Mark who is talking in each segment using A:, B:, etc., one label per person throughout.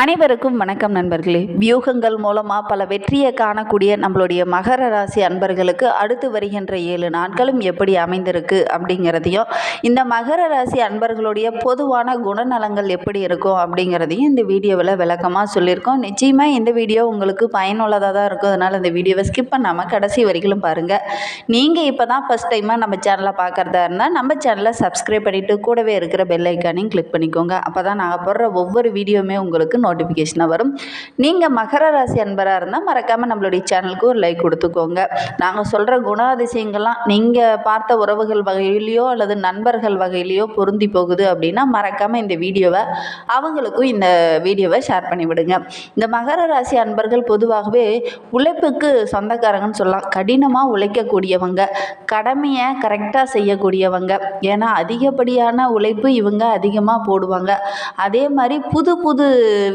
A: அனைவருக்கும் வணக்கம் நண்பர்களே. வியூகங்கள் மூலமாக பல வெற்றியை காணக்கூடிய நம்மளுடைய மகர ராசி அன்பர்களுக்கு அடுத்து வருகின்ற ஏழு நாட்களும் எப்படி அமைந்திருக்கு அப்படிங்கிறதையும் இந்த மகர ராசி அன்பர்களுடைய பொதுவான குணநலங்கள் எப்படி இருக்கும் அப்படிங்கிறதையும் இந்த வீடியோவில் விளக்கமாக சொல்லியிருக்கோம். நிச்சயமாக இந்த வீடியோ உங்களுக்கு பயனுள்ளதாக தான் இருக்கும். அதனால் இந்த வீடியோவை ஸ்கிப் பண்ணாமல் கடைசி வரைக்கும் பாருங்கள் நீங்கள் இப்போ தான் ஃபஸ்ட் டைமாக நம்ம சேனலை பார்க்குறதா இருந்தால் நம்ம சேனலை சப்ஸ்கிரைப் பண்ணிவிட்டு கூடவே இருக்கிற பெல் ஐக்கானையும் கிளிக் பண்ணிக்கோங்க. அப்போ தான் நாங்கள் போடுற ஒவ்வொரு வீடியோவுமே உங்களுக்கு நோட்டிஃபிகேஷனாக வரும். நீங்கள் மகர ராசி அன்பராக இருந்தால் மறக்காமல் நம்மளுடைய சேனலுக்கு ஒரு லைக் கொடுத்துக்கோங்க. நாங்கள் சொல்கிற குணாதிசயங்கள்லாம் நீங்கள் பார்த்த உறவுகள் வகையிலையோ அல்லது நண்பர்கள் வகையிலையோ பொருந்தி போகுது அப்படின்னா மறக்காமல் இந்த வீடியோவை அவங்களுக்கும் இந்த வீடியோவை ஷேர் பண்ணி விடுங்க இந்த மகர ராசி அன்பர்கள் பொதுவாகவே உழைப்புக்கு சொந்தக்காரங்கன்னு சொல்லலாம். கடினமாக உழைக்கக்கூடியவங்க கடமையை கரெக்டாக செய்யக்கூடியவங்க. ஏன்னா அதிகப்படியான உழைப்பு இவங்க அதிகமாக போடுவாங்க. அதே மாதிரி புது புது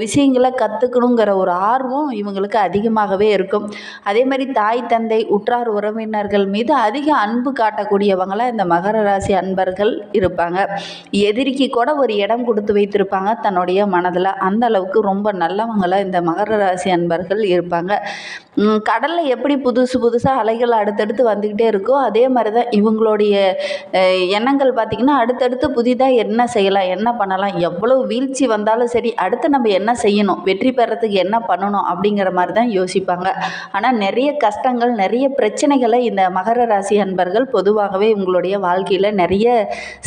A: விஷயங்களை கற்றுக்கணுங்கிற ஒரு ஆர்வம் இவங்களுக்கு அதிகமாகவே இருக்கும். அதே மாதிரி தாய் தந்தை உற்றார் உறவினர்கள் மீது அதிக அன்பு காட்டக்கூடியவங்களாக இந்த மகர ராசி அன்பர்கள் இருப்பாங்க. எதிரிக்கு கூட ஒரு இடம் கொடுத்து வைத்திருப்பாங்க தன்னுடைய மனதில். அந்த அளவுக்கு ரொம்ப நல்லவங்களாக இந்த மகர ராசி அன்பர்கள் இருப்பாங்க. கடலில் எப்படி புதுசு புதுசாக அலைகள் அடுத்தடுத்து வந்துக்கிட்டே இருக்கோ அதே மாதிரி தான் இவங்களுடைய எண்ணங்கள் பார்த்திங்கன்னா அடுத்தடுத்து புதிதாக என்ன செய்யலாம் என்ன பண்ணலாம் எவ்வளோ வீழ்ச்சி வந்தாலும் சரி அடுத்து நம்ம என்ன செய்யணும்? வெற்றி பெறத்துக்கு என்ன பண்ணணும்? அப்படிங்கிற மாதிரி தான் யோசிப்பாங்க. ஆனால் நிறைய கஷ்டங்கள் நிறைய பிரச்சனைகளை இந்த மகர ராசி அன்பர்கள் பொதுவாகவே இவங்களுடைய வாழ்க்கையில் நிறைய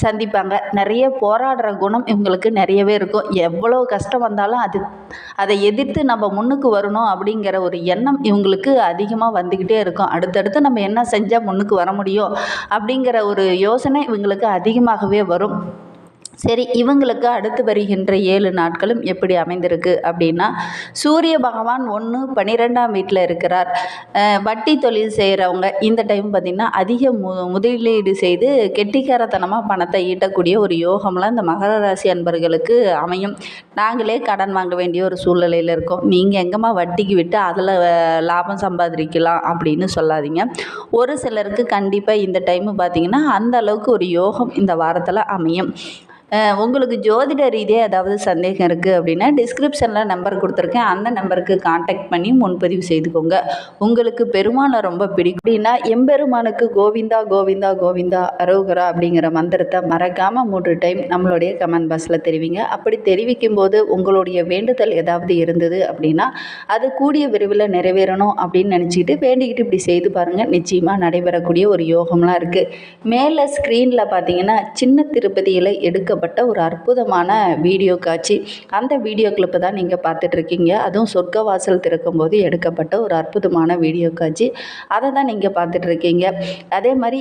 A: சந்திப்பாங்க. நிறைய போராடுற குணம் இவங்களுக்கு நிறையவே இருக்கும். எவ்வளோ கஷ்டம் வந்தாலும் அது அதை எதிர்த்து நம்ம முன்னுக்கு வரணும் அப்படிங்கிற ஒரு எண்ணம் இவங்களுக்கு அதிகமாக வந்துக்கிட்டே இருக்கும். அடுத்தடுத்து நம்ம என்ன செஞ்சால் முன்னுக்கு வர முடியும்? அப்படிங்கிற ஒரு யோசனை இவங்களுக்கு அதிகமாகவே வரும். சரி இவங்களுக்கு அடுத்து வருகின்ற ஏழு நாட்களும் எப்படி அமைந்திருக்கு அப்படின்னா சூரிய பகவான் ஒன்று பன்னிரெண்டாம் வீட்டில் இருக்கிறார். வட்டி தொழில் செய்கிறவங்க இந்த டைம் பார்த்திங்கன்னா அதிக மு முதலீடு செய்து கெட்டிக்காரத்தனமாக பணத்தை ஈட்டக்கூடிய ஒரு யோகம்லாம் இந்த மகர ராசி அன்பர்களுக்கு அமையும். நாங்களே கடன் வாங்க வேண்டிய ஒரு சூழ்நிலையில் இருக்கோம். நீங்கள் எங்கேம்மா வட்டிக்கு விட்டு அதில் லாபம் சம்பாதிக்கலாம் அப்படின்னு சொல்லாதீங்க. ஒரு சிலருக்கு கண்டிப்பாக இந்த டைமு பார்த்திங்கன்னா அந்த அளவுக்கு ஒரு யோகம் இந்த வாரத்தில் அமையும். உங்களுக்கு ஜோதிட ரீதியாக ஏதாவது சந்தேகம் இருக்குது அப்படின்னா டிஸ்கிரிப்ஷனில் நம்பர் கொடுத்துருக்கேன். அந்த நம்பருக்கு காண்டாக்ட் பண்ணி முன்பதிவு செய்துக்கோங்க. உங்களுக்கு பெருமானை ரொம்ப பிடிக்கும். அப்படின்னா எம்பெருமானுக்கு கோவிந்தா கோவிந்தா கோவிந்தா அரோகரா அப்படிங்கிற மந்திரத்தை மறக்காமல் மூன்று டைம் நம்மளுடைய கமெண்ட் பாக்ஸில் தெரிவிங்க. அப்படி தெரிவிக்கும் போது உங்களுடைய வேண்டுதல் ஏதாவது இருந்தது அப்படின்னா அது கூடிய விரைவில் நிறைவேறணும் அப்படின்னு நினச்சிக்கிட்டு வேண்டிக்கிட்டு இப்படி செய்து பாருங்கள் நிச்சயமாக நடைபெறக்கூடிய ஒரு யோகம்லாம் இருக்குது மேலே ஸ்க்ரீனில் பார்த்தீங்கன்னா சின்ன திருப்பதியில் எடுக்க எடுக்கப்பட்ட ஒரு அற்புதமான வீடியோ காட்சி. அந்த வீடியோ கிளிப்பு தான் நீங்கள் பார்த்துட்ருக்கீங்க. அதுவும் சொர்க்கவாசல் திறக்கும்போது எடுக்கப்பட்ட ஒரு அற்புதமான வீடியோ காட்சி. அதை தான் நீங்கள் பார்த்துட்ருக்கீங்க. அதே மாதிரி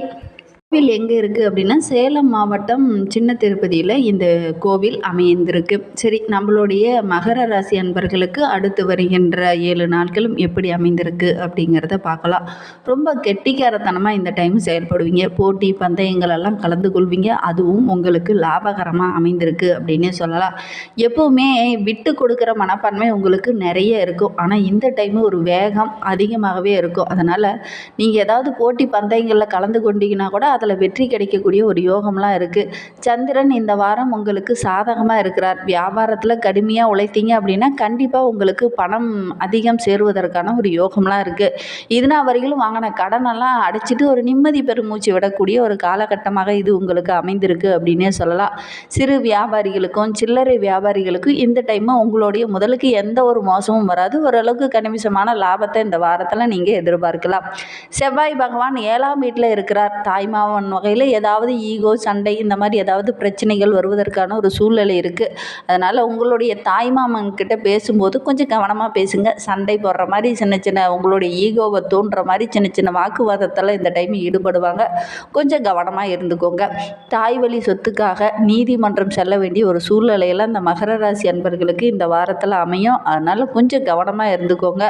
A: கோவில் எங்கே இருக்குது அப்படின்னா சேலம் மாவட்டம் சின்ன திருப்பதியில் இந்த கோவில் அமைந்திருக்கு. சரி நம்மளுடைய மகர ராசி அன்பர்களுக்கு அடுத்து வருகின்ற ஏழு நாட்களும் எப்படி அமைந்திருக்கு அப்படிங்கிறத பார்க்கலாம். ரொம்ப கெட்டிக்காரத்தனமாக இந்த டைம் செயல்படுவீங்க. போட்டி பந்தயங்கள் எல்லாம் கலந்து கொள்வீங்க. அதுவும் உங்களுக்கு லாபகரமாக அமைந்திருக்கு அப்படின்னே சொல்லலாம். எப்போவுமே விட்டு கொடுக்குற மனப்பான்மை உங்களுக்கு நிறைய இருக்கும். ஆனால் இந்த டைம் ஒரு வேகம் அதிகமாகவே இருக்கும். அதனால் நீங்கள் ஏதாவது போட்டி பந்தயங்களில் கலந்து கொண்டீங்கன்னா கூட அதில் வெற்றி கிடைக்கக்கூடிய ஒரு யோகம்லாம் இருக்குது சந்திரன் இந்த வாரம் உங்களுக்கு சாதகமாக இருக்கிறார். வியாபாரத்தில் கடுமையாக உழைத்தீங்க அப்படின்னா கண்டிப்பாக உங்களுக்கு பணம் அதிகம் சேருவதற்கான ஒரு யோகம்லாம் இருக்குது இதுனா வரையிலும் வாங்கின கடனெல்லாம் அடைச்சிட்டு ஒரு நிம்மதி பெருமூச்சு விடக்கூடிய ஒரு காலகட்டமாக இது உங்களுக்கு அமைந்திருக்கு அப்படின்னே சொல்லலாம். சிறு வியாபாரிகளுக்கும் சில்லறை வியாபாரிகளுக்கும் இந்த டைமு உங்களுடைய முதலுக்கு எந்த ஒரு மோசமும் வராது. ஓரளவுக்கு கணிசமான லாபத்தை இந்த வாரத்தில் நீங்கள் எதிர்பார்க்கலாம். செவ்வாய் பகவான் ஏழாம் வீட்டில் இருக்கிறார். தாய்மாவன் வகையில் ஏதாவது ஈகோ சண்டை இந்த மாதிரி ஏதாவது பிரச்சனைகள் வருவதற்கான ஒரு சூழ்நிலை இருக்குது அதனால் உங்களுடைய தாய்மாமன் கிட்ட பேசும்போது கொஞ்சம் கவனமாக பேசுங்க. சண்டை போடுற மாதிரி சின்ன சின்ன உங்களுடைய ஈகோவை தூண்டுற மாதிரி சின்ன சின்ன வாக்குவாதத்தில் இந்த டைம் ஈடுபடுவாங்க. கொஞ்சம் கவனமாக இருந்துக்கோங்க. தாய் வழி சொத்துக்காக நீதிமன்றம் செல்ல வேண்டிய ஒரு சூழ்நிலையில் இந்த மகர ராசி அன்பர்களுக்கு இந்த வாரத்தில் அமையும். அதனால் கொஞ்சம் கவனமாக இருந்துக்கோங்க.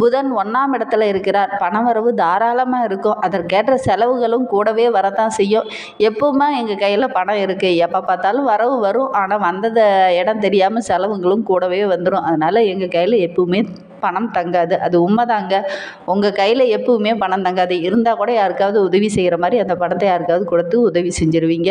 A: புதன் ஒன்றாம் இடத்துல இருக்கிறார். பணவரவு தாராளமாக இருக்கும். அதற்கேற்ற செலவுகளும் கூடவே வரத்தான் செய்யும். எப்பவுமே எங்கள் கையில் பணம் இருக்குது எப்போ பார்த்தாலும் வரவு வரும். ஆனால் வந்தத இடம் தெரியாமல் செலவுகளும் கூடவே வந்துடும் அதனால் எங்கள் கையில் எப்பவுமே பணம் தங்காது. அது உண்மைதாங்க. உங்கள் கையில் எப்பவுமே பணம் தங்காது. இருந்தால் கூட யாருக்காவது உதவி செய்கிற மாதிரி அந்த பணத்தை யாருக்காவது கொடுத்து உதவி செஞ்சுருவீங்க.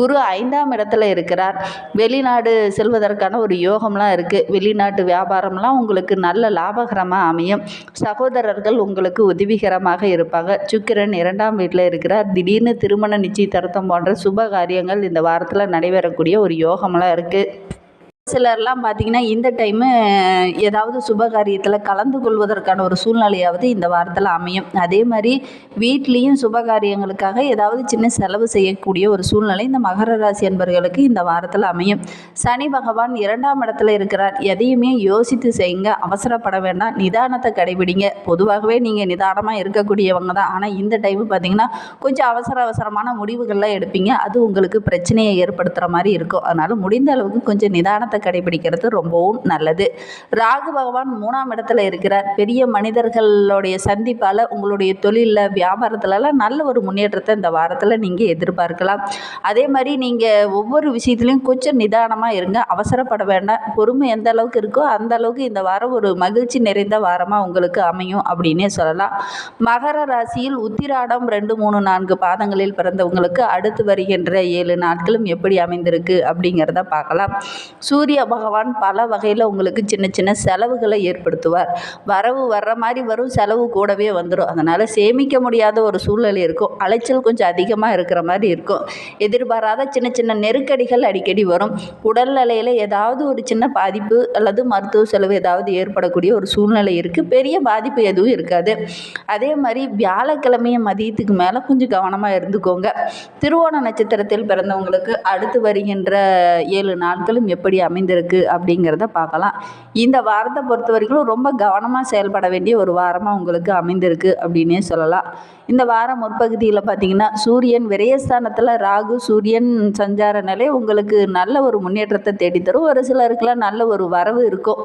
A: குரு ஐந்தாம் இடத்துல இருக்கிறார். வெளிநாடு செல்வதற்கான ஒரு யோகம்லாம் இருக்குது வெளிநாட்டு வியாபாரம்லாம் உங்களுக்கு நல்ல லாபகரமாக அமையும். சகோதரர்கள் உங்களுக்கு உதவிகரமாக இருப்பாங்க. சுக்கிரன் இரண்டாம் வீட்டில் இருக்கிறார். திடீர்னு திருமண நிச்சயதார்த்தம் போன்ற சுப காரியங்கள் இந்த வாரத்தில் நடைபெறக்கூடிய ஒரு யோகம்லாம் இருக்குது சிலர்லாம் பார்த்தீங்கன்னா இந்த டைமு ஏதாவது சுப காரியத்தில் கலந்து கொள்வதற்கான ஒரு சூழ்நிலையாவது இந்த வாரத்தில் அமையும். அதே மாதிரி வீட்லேயும் சுப காரியங்களுக்காக ஏதாவது சின்ன செலவு செய்யக்கூடிய ஒரு சூழ்நிலை இந்த மகர ராசி என்பவர்களுக்கு இந்த வாரத்தில் அமையும். சனி பகவான் இரண்டாம் இடத்துல இருக்கிறார். எதையுமே யோசித்து செய்யுங்க. அவசரப்பட வேண்டாம். நிதானத்தை கடைபிடிங்க. பொதுவாகவே நீங்கள் நிதானமாக இருக்கக்கூடியவங்க தான். ஆனால் இந்த டைமு பார்த்தீங்கன்னா கொஞ்சம் அவசர அவசரமான முடிவுகள்லாம் எடுப்பீங்க. அது உங்களுக்கு பிரச்சனையை ஏற்படுத்துகிற மாதிரி இருக்கும். அதனால் முடிந்த அளவுக்கு கொஞ்சம் நிதானத்தை கடைபிடிக்கிறது ரொம்பவும் நல்லது. ராகு பகவான் மூணாம் இடத்துல இருக்கிறார். பெரிய மனிதர்களுடைய சந்திப்பால் உங்களுடைய தொழிலில் வியாபாரத்துலலாம் நல்ல ஒரு முன்னேற்றத்தை இந்த வாரத்தில் நீங்கள் எதிர்பார்க்கலாம். அதே மாதிரி நீங்கள் ஒவ்வொரு விஷயத்துலையும் கொஞ்சம் நிதானமாக இருங்க. அவசரப்பட வேண்டாம். பொறுமை எந்த அளவுக்கு இருக்கோ அந்த அளவுக்கு இந்த வாரம் ஒரு மகிழ்ச்சி நிறைந்த வாரமாக உங்களுக்கு அமையும் அப்படின்னே சொல்லலாம். மகர ராசியில் உத்திராடம் ரெண்டு மூணு நான்கு பாதங்களில் பிறந்தவங்களுக்கு அடுத்து வருகின்ற ஏழு நாட்களும் எப்படி அமைந்திருக்கு அப்படிங்கிறத பார்க்கலாம். சூரிய பகவான் பல வகையில் உங்களுக்கு சின்ன சின்ன செலவுகளை ஏற்படுத்துவார். வரவு வர்ற மாதிரி வரும் செலவு கூடவே வந்துடும் அதனால் சேமிக்க முடியாத ஒரு சூழ்நிலை இருக்கும். அலைச்சல் கொஞ்சம் அதிகமாக இருக்கிற மாதிரி இருக்கும். எதிர்பாராத சின்ன சின்ன நெருக்கடிகள் அடிக்கடி வரும். உடல்நிலையில் ஏதாவது ஒரு சின்ன பாதிப்பு அல்லது மருத்துவ செலவு ஏதாவது ஏற்படக்கூடிய ஒரு சூழ்நிலை இருக்குது பெரிய பாதிப்பு எதுவும் இருக்காது. அதே மாதிரி வியாழக்கிழமைய மதியத்துக்கு மேலே கொஞ்சம் கவனமாக இருந்துக்கோங்க. திருவோண நட்சத்திரத்தில் பிறந்தவங்களுக்கு அடுத்து வருகின்ற ஏழு நாட்களும் எப்படி அமைந்திருக்கு அப்படிங்கிறத பார்க்கலாம். இந்த வாரத்தை பொறுத்த வரைக்கும் ரொம்ப கவனமாக செயல்பட வேண்டிய ஒரு வாரமாக உங்களுக்கு அமைந்திருக்கு அப்படின்னே சொல்லலாம். இந்த வாரம் முற்பகுதியில் பார்த்தீங்கன்னா சூரியன் விரயஸ்தானத்தில் ராகு சூரியன் சஞ்சார நிலை உங்களுக்கு நல்ல ஒரு முன்னேற்றத்தை தேடித்தரும். ஒரு சிலருக்குலாம் நல்ல ஒரு வரவு இருக்கும்.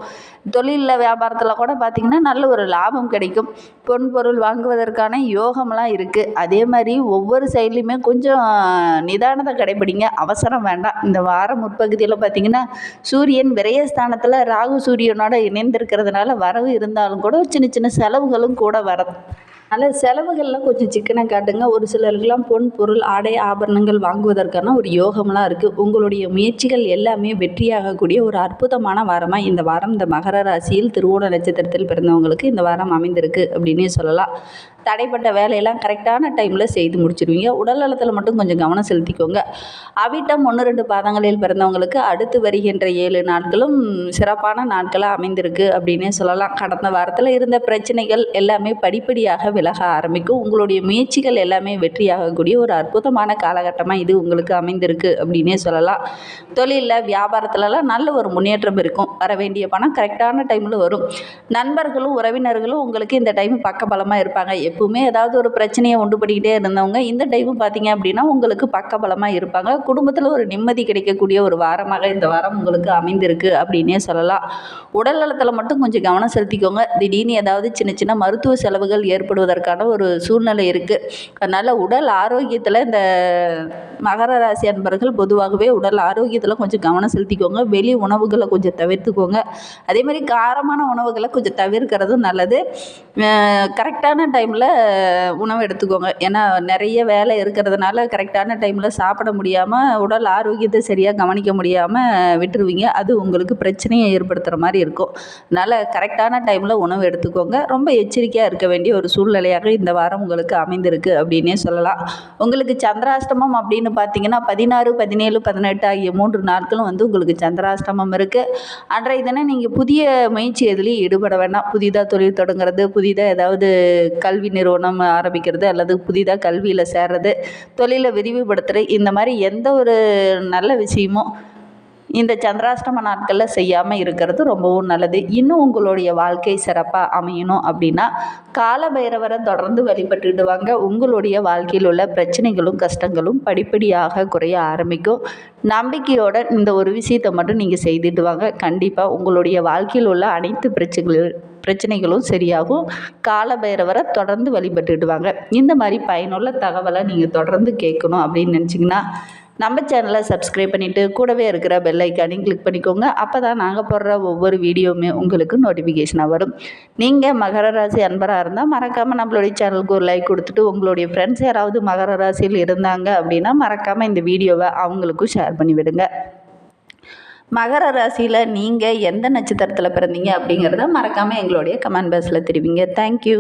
A: தொழிலில் வியாபாரத்தில் கூட பார்த்திங்கன்னா நல்ல ஒரு லாபம் கிடைக்கும். பொன் பொருள் வாங்குவதற்கான யோகம்லாம் இருக்குது அதே மாதிரி ஒவ்வொரு சைட்லையுமே கொஞ்சம் நிதானத்தை கடைபிடிங்க. அவசரம் வேண்டாம். இந்த வாரம் முற்பகுதியில் பார்த்திங்கன்னா சூரியன் விரயஸ்தானத்தில் ராகு சூரியனோட இணைந்திருக்கிறதுனால வரவு இருந்தாலும் கூட சின்ன சின்ன செலவுகளும் கூட வர அதனால் செலவுகள்லாம் கொஞ்சம் சிக்கனை காட்டுங்க. ஒரு சிலருக்கெல்லாம் பொன் பொருள் ஆடை ஆபரணங்கள் வாங்குவதற்கான ஒரு யோகம்லாம் இருக்குது உங்களுடைய முயற்சிகள் எல்லாமே வெற்றியாகக்கூடிய ஒரு அற்புதமான வாரமாக இந்த வாரம். இந்த மகர ராசியில் திருவோண நட்சத்திரத்தில் பிறந்தவங்களுக்கு இந்த வாரம் அமைந்திருக்கு அப்படின்னே சொல்லலாம். தடைப்பட்ட வேலையெல்லாம் கரெக்டான டைமில் செய்து முடிச்சிருவீங்க. உடல் நலத்தில் மட்டும் கொஞ்சம் கவனம் செலுத்திக்கோங்க. அவிட்டம் ஒன்று ரெண்டு பாதங்களில் பிறந்தவங்களுக்கு அடுத்து வருகின்ற ஏழு நாட்களும் சிறப்பான நாட்களாக அமைந்திருக்கு அப்படின்னே சொல்லலாம். கடந்த வாரத்தில் இருந்த பிரச்சனைகள் எல்லாமே படிப்படியாக விலக ஆரம்பிக்கும். உங்களுடைய முயற்சிகள் எல்லாமே வெற்றியாகக்கூடிய ஒரு அற்புதமான காலகட்டமாக இது உங்களுக்கு அமைந்திருக்கு அப்படின்னே சொல்லலாம். தொழிலில் வியாபாரத்துலலாம் நல்ல ஒரு முன்னேற்றம் இருக்கும். வர வேண்டிய பணம் கரெக்டான டைமில் வரும். நண்பர்களும் உறவினர்களும் உங்களுக்கு இந்த டைம் பக்கபலமாக இருப்பாங்க. எப்பவுமே ஏதாவது ஒரு பிரச்சனையை உண்டு பண்ணிக்கிட்டே இருந்தவங்க இந்த டைமும் பார்த்தீங்க அப்படின்னா உங்களுக்கு பக்கபலமாக இருப்பாங்க. குடும்பத்தில் ஒரு நிம்மதி கிடைக்கக்கூடிய ஒரு வாரமாக இந்த வாரம் உங்களுக்கு அமைந்திருக்கு அப்படின்னே சொல்லலாம். உடல் நலத்தில் மட்டும் கொஞ்சம் கவனம் செலுத்திக்கோங்க. திடீர்னு ஏதாவது சின்ன சின்ன மருத்துவ செலவுகள் ஏற்படுவதற்கான ஒரு சூழ்நிலை இருக்குது அதனால் உடல் ஆரோக்கியத்தில் இந்த மகர ராசி அன்பர்கள் பொதுவாகவே உடல் ஆரோக்கியத்தில் கொஞ்சம் கவனம் செலுத்திக்கோங்க. வெளி உணவுகளை கொஞ்சம் தவிர்த்துக்கோங்க. அதே மாதிரி காரமான உணவுகளை கொஞ்சம் தவிர்க்கிறதும் நல்லது. கரெக்டான டைமில் உணவு எடுத்துக்கோங்க. ஏன்னா நிறைய வேலை இருக்கிறதுனால கரெக்டான டைமில் சாப்பிட முடியாமல் உடல் ஆரோக்கியத்தை சரியாக கவனிக்க முடியாமல் விட்டுருவீங்க. அது உங்களுக்கு பிரச்சனையை ஏற்படுத்துகிற மாதிரி இருக்கும். அதனால் கரெக்டான டைமில் உணவு எடுத்துக்கோங்க. ரொம்ப எச்சரிக்கையாக இருக்க வேண்டிய ஒரு சூழ்நிலையாக இந்த வாரம் உங்களுக்கு அமைந்திருக்கு அப்படின்னே சொல்லலாம். உங்களுக்கு சந்திராஷ்டமம் அப்படின்னு பார்த்தீங்கன்னா பதினாறு பதினேழு பதினெட்டு ஆகிய மூன்று நாட்களும் வந்து உங்களுக்கு சந்திராஷ்டமம் இருக்குது அன்றைய தினம் நீங்கள் புதிய முயற்சி எதுலேயும் ஈடுபட வேண்டாம். புதிதாக தொழில் தொடங்குறது புதிதாக ஏதாவது கல்வி நிறுவனம் ஆரம்பிக்கிறது அல்லது புதிதாக கல்வியில் சேர்றது தொழிலை விரிவுபடுத்துகிறது இந்த மாதிரி எந்த ஒரு நல்ல விஷயமும் இந்த சந்திராஷ்டம நாட்களில் செய்யாமல் இருக்கிறது ரொம்பவும் நல்லது. இன்னும் உங்களுடைய வாழ்க்கை சிறப்பாக அமையணும் அப்படின்னா கால பைரவரை தொடர்ந்து வழிபட்டுட்டு வாங்க உங்களுடைய வாழ்க்கையில் உள்ள பிரச்சனைகளும் கஷ்டங்களும் படிப்படியாக குறைய ஆரம்பிக்கும். நம்பிக்கையோட இந்த ஒரு விஷயத்தை மட்டும் நீங்கள் செய்துட்டு வாங்க கண்டிப்பாக உங்களுடைய வாழ்க்கையில் உள்ள அனைத்து பிரச்சனைகள் பிரச்சனைகளும் சரியாகும். கால பைரவரை தொடர்ந்து வழிபட்டுடுவாங்க. இந்த மாதிரி பயனுள்ள தகவலை நீங்கள் தொடர்ந்து கேட்கணும் அப்படின்னு நினச்சிங்கன்னா நம்ம சேனலை சப்ஸ்கிரைப் பண்ணிவிட்டு கூடவே இருக்கிற பெல் ஐக்கானையும் கிளிக் பண்ணிக்கோங்க. அப்போ தான் நாங்கள் போடுற ஒவ்வொரு வீடியோவுமே உங்களுக்கு நோட்டிஃபிகேஷனாக வரும். நீங்கள் மகர ராசி அன்பராக இருந்தால் மறக்காமல் நம்மளுடைய சேனலுக்கு ஒரு லைக் கொடுத்துட்டு உங்களுடைய ஃப்ரெண்ட்ஸ் யாராவது மகர ராசியில் இருந்தாங்க அப்படின்னா மறக்காமல் இந்த வீடியோவை அவங்களுக்கும் ஷேர் பண்ணிவிடுங்க மகர ராசியில் நீங்கள் எந்த நட்சத்திரத்தில் பிறந்தீங்க அப்படிங்கிறத மறக்காமல் எங்களுடைய கமெண்ட் பாக்ஸில் தெரிவிங்க. தேங்க்யூ